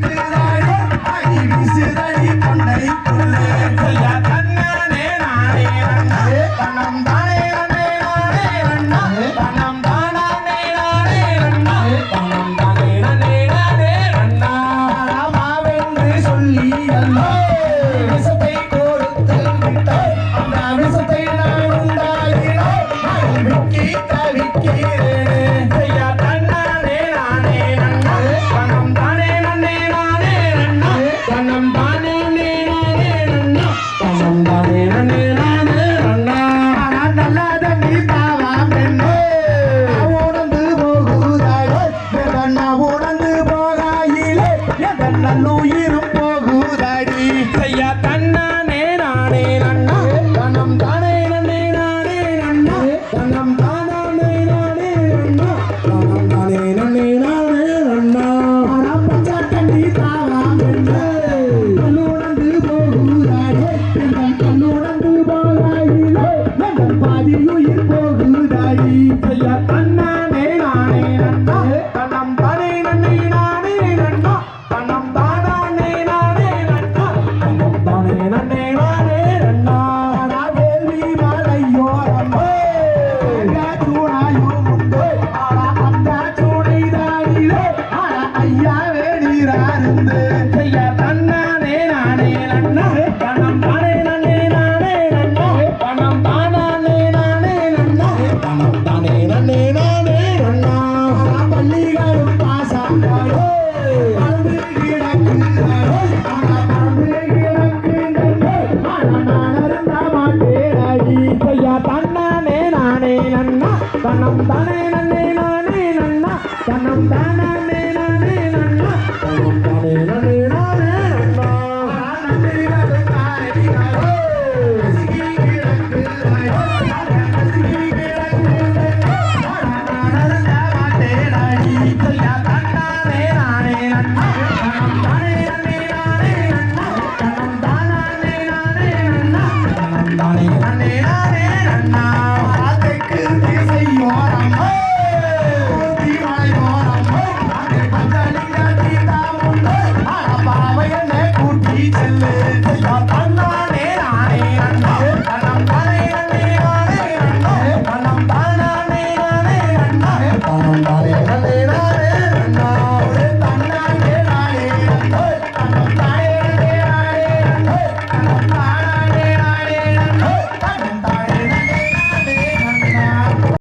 Yeah. உணர்ந்து போகாயிலே? எதன் நல்லுயிரும் பணம் தானே நன்னே நானே நன்னா பணம் தானே நானே நன்னா பணம் தானே நானே நானே நன்னா தானே